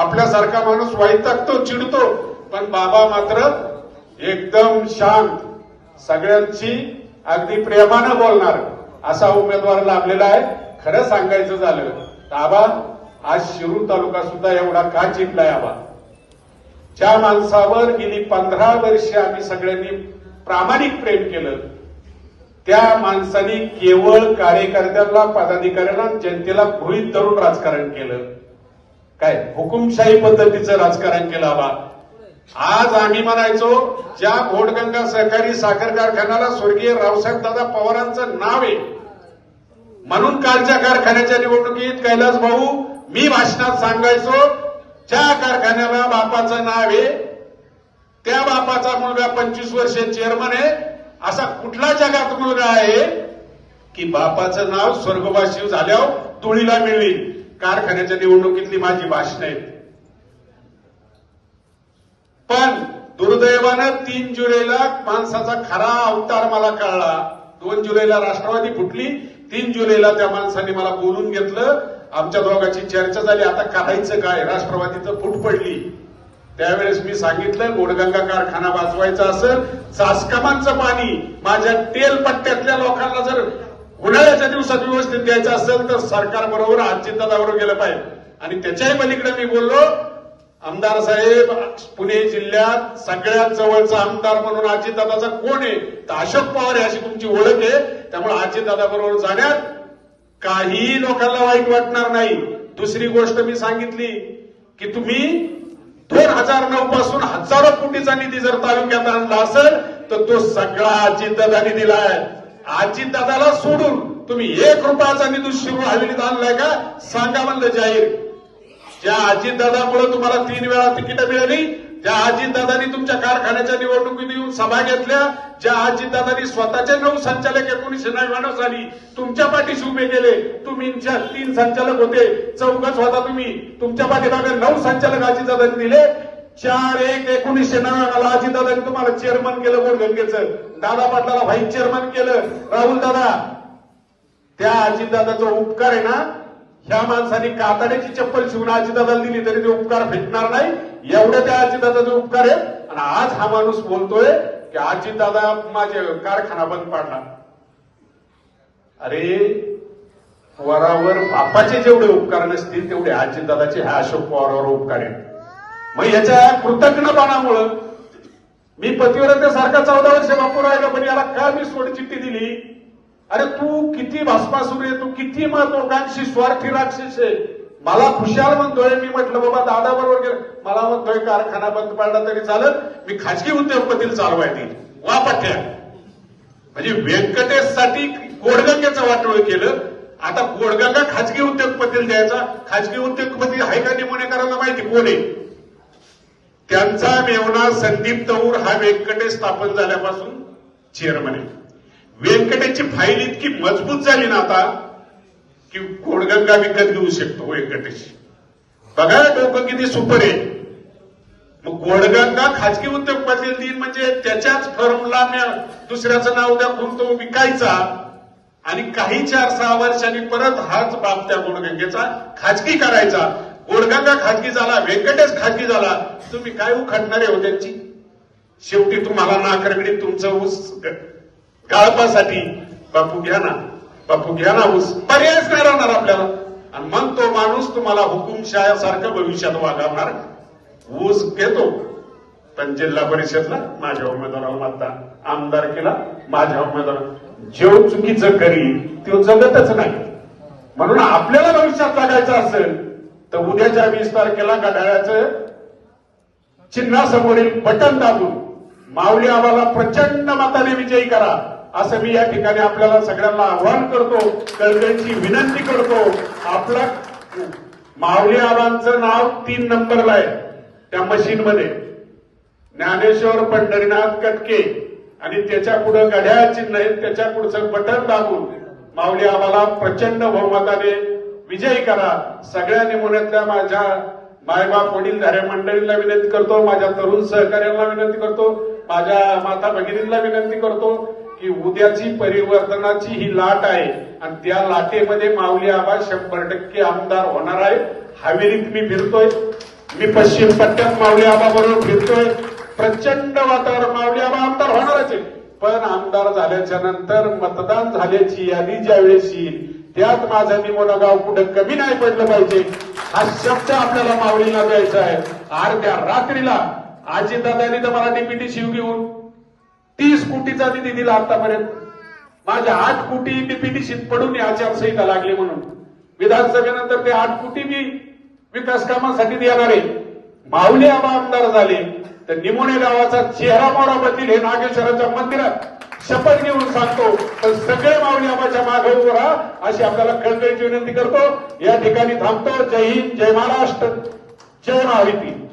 आपल्यासारखा माणूस वैतागतो चिडतो पण बाबा मात्र एकदम शांत. सगळ्यांची अगदी प्रेमानं बोलणार. असा उमेदवार लाभलेला आहे. खरं सांगायचं झालं तर आबा आज शिरूर तालुका सुद्धा एवढा का जिंकलाय आबा? ज्या माणसावर गेली पंधरा वर्षे आम्ही सगळ्यांनी प्रामाणिक प्रेम केलं त्या माणसाने केवळ कार्यकर्त्यांना पदाधिकाऱ्यांना जनतेला गृहित धरून राजकारण केलं. काय हुकुमशाही पद्धतीचं राजकारण केलं आबा. आज आम्ही म्हणायचो ज्या घोडगंगा सहकारी साखर कारखान्याला स्वर्गीय रावसाहेब दादा पवारांचं नाव आहे. म्हणून कालच्या कारखान्याच्या निवडणुकीत कैलास भाऊ मी भाषणात सांगायचो ज्या कारखान्याला बापाचं नाव आहे त्या बापाचा मुलगा पंचवीस वर्ष चेअरमन आहे असा कुठला जगात मुलगा आहे की बापाचं नाव स्वर्गवासी झाल्यावर तुळीला मिळेल. कारखान्याच्या निवडणुकीतली माझी भाषण आहेत. पण दुर्दैवानं तीन जुलैला माणसाचा खरा अवतार मला कळला. दोन जुलैला राष्ट्रवादी फुटली तीन जुलैला त्या माणसाने मला बोलून घेतलं. आमच्या दोघांची चर्चा झाली. आता करायचं काय? राष्ट्रवादीचं फूट पडली. त्यावेळेस मी सांगितलं गोडगंगा कारखाना वाचवायचा असेल चासकामांचं पाणी माझ्या तेल पट्ट्यातल्या लोकांना जर उन्हाळ्याच्या दिवसात व्यवस्थित द्यायचं असेल तर सरकार बरोबर बरोबर गेलं पाहिजे. आणि त्याच्याही पलीकडे मी बोललो आमदार साहेब पुणे जिल्ह्यात सगळ्यात जवळचा आमदार म्हणून अजितदादाचा कोण आहे? तर अशोक पवार आहे अशी तुमची ओळख आहे. त्यामुळे अजितदादा बरोबर जाण्यात काही लोकांना वाईट वाटणार नाही. दुसरी गोष्ट मी सांगितली की तुम्ही दोन हजार नऊ पासून हजारो कोटीचा निधी जर तालुक्यात आणला असेल तर तो सगळा अजितदादानी आजी दादाला सोडून तुम्ही एक रुपयाचा निधी शिरू हवेलीत आणलाय का? सांगा म्हणलं जाहीर. ज्या अजितदादामुळे तुम्हाला तीन वेळा तिकीट मिळाली ज्या अजितदादांनी तुमच्या कारखान्याच्या निवडणुकीत येऊन सभा घेतल्या. ज्या अजितदादांनी स्वतःचे नऊ संचालक एकोणीशे नव्याण्णव साली तुमच्या पाठीशी उभे केले तुम्ही तीन संचालक होते. चौकच होता तुम्ही तुमच्या पाठीमागे नऊ संचालक अजितदादांनी दिले. चार एक एकोणीसशे नव्याण्णवला अजितदादांनी तुम्हाला चेअरमन केलं गोडगंगेचं दादा पाटलाला व्हाईस चेअरमन केलं. राहुल दादा त्या अजितदादाचा उपकार आहे ना ह्या माणसाने कातड्याची चप्पल शिवून अजितदादाला दिली तरी ते उपकार भेटणार नाही. एवढ्या त्या अजितदादाचे उपकार आहे. आणि आज हा माणूस बोलतोय की अजितदादा माझे कारखाना बंद पाडला अरे वरावर बापाचे जेवढे उपकार नसतील तेवढे अजितदादाचे ह्या अशोक पवारावर उपकार आहेत. मग याच्या कृतज्ञपणामुळं मी पतिव्रतेसारखा चौदा वर्ष बापू राहिला पण याला का मी सोडचिठ्ठी दिली? अरे तू किती भास्मासूर आहे तू किती महत्वाकांक्षी स्वार्थी राक्षस आहे. मला खुशाल म्हणतोय मी म्हटलं बाबा दादा बरोबर गेलं. मला म्हणतोय कारखाना बंद पाडला तरी चालत मी खाजगी उद्योगपतीला चालवायची वा पठ्या म्हणजे व्यंकटेशसाठी गोडगंगेचं वाटोळ केलं. आता गोडगंगा खाजगी उद्योगपतीला द्यायचा. खाजगी उद्योगपती आहे का करायला माहिती? कोण आहे? त्यांचा मेवना संदीप तौर हा व्यंकटेश स्थापन झाल्यापासून चेअरमन आहे. व्यंकटेशची फाईल इतकी मजबूत झाली ना आता की गोडगंगा विकत घेऊ शकतो व्यंकटेश. बघा डोकं किती सुपर आहे. मग गोडगंगा खाजगी उद्योगपती देईल म्हणजे त्याच्याच फर्मला मी दुसऱ्याचं नाव दाखवून तो विकायचा. आणि काही चार सहा वर्षांनी परत हाच बाप त्या गोडगंगेचा खाजगी करायचा. गोडगंगा खाजगी झाला व्यंकटेश खाजगी झाला. तुम्ही काय उखाटणारे हो त्यांची? शेवटी तुम्हाला नाकरगडी तुमचं ऊस गाळपासाठी. बापू घ्या ना. बापू घ्या ना ऊस. पर्यायच नाही राहणार आपल्याला. आणि मग तो माणूस तुम्हाला हुकुमशायासारखं भविष्यात वागवणार. ऊस घेतो. पण जिल्हा परिषदला माझ्या उमेदवाराला मतदान आमदार केला माझ्या उमेदवार जेव चुकीचं करी तो जगतच नाही. म्हणून आपल्याला भविष्यात लागायचं असेल तर उद्याच्या वीस तारखेला घड्याळ्याचं चिन्हासमोरील बटन दाबून माऊली आम्हाला प्रचंड मताने विजयी करा असं मी या ठिकाणी आपल्याला सगळ्यांना आव्हान करतो कळकळीची विनंती करतो. आपला माऊली आबांचं नाव तीन नंबरला आहे त्या मशीनमध्ये. ज्ञानेश्वर पंढरीनाथ कटके आणि त्याच्या पुढे घड्याळ चिन्ह आहेत त्याच्या पुढचं बटन दाबून माऊली आम्हाला प्रचंड बहुमताने विजयी करा. सगळ्या नमुन्यातल्या माझ्या मायबाप वडीलधाऱ्या मंडळींना विनंती करतो माझ्या तरुण सहकार्यांना विनंती करतो माझ्या माता भगिनींना विनंती करतो की उद्याची परिवर्तनाची ही लाट आहे आणि त्या लाटेमध्ये माऊली आबा शंभर टक्के आमदार होणार आहे. हवेलीत मी फिरतोय. मी पश्चिम पट्ट्यात माऊली आबा बरोबर फिरतोय. प्रचंड वातावरण माऊली आबा आमदार होणारच आहे. पण आमदार झाल्याच्यानंतर मतदान झाल्याची यादी ज्या वेळेस येईल त्यात माझं निमोना गाव कुठं कमी नाही पडलं पाहिजे. हा शब्द आपल्याला माऊलीला द्यायचा आहे. अर्ध्या रात्रीला आजी दादानी तर मला डीपीटी शिव घेऊन तीस कोटीचा निधी दिला आतापर्यंत. माझ्या आठ कोटी डीपीटीशीत पडून आचारसंहिता लागली म्हणून. विधानसभेनंतर ते आठ कोटी मी विकास कामासाठी देणार. आहे माऊली आबा आमदार झाले. तर निमोणे गावाचा चेहरा मोहरा बदलील हे नागेश्वराच्या मंदिरात. शपथ घेऊन सांगतो. पण सगळे माऊली आबाच्या मागे उभं राहा अशी आपल्याला कळकळीची विनंती करतो. या ठिकाणी थांबतो. जय हिंद जय महाराष्ट्र जय महायुती.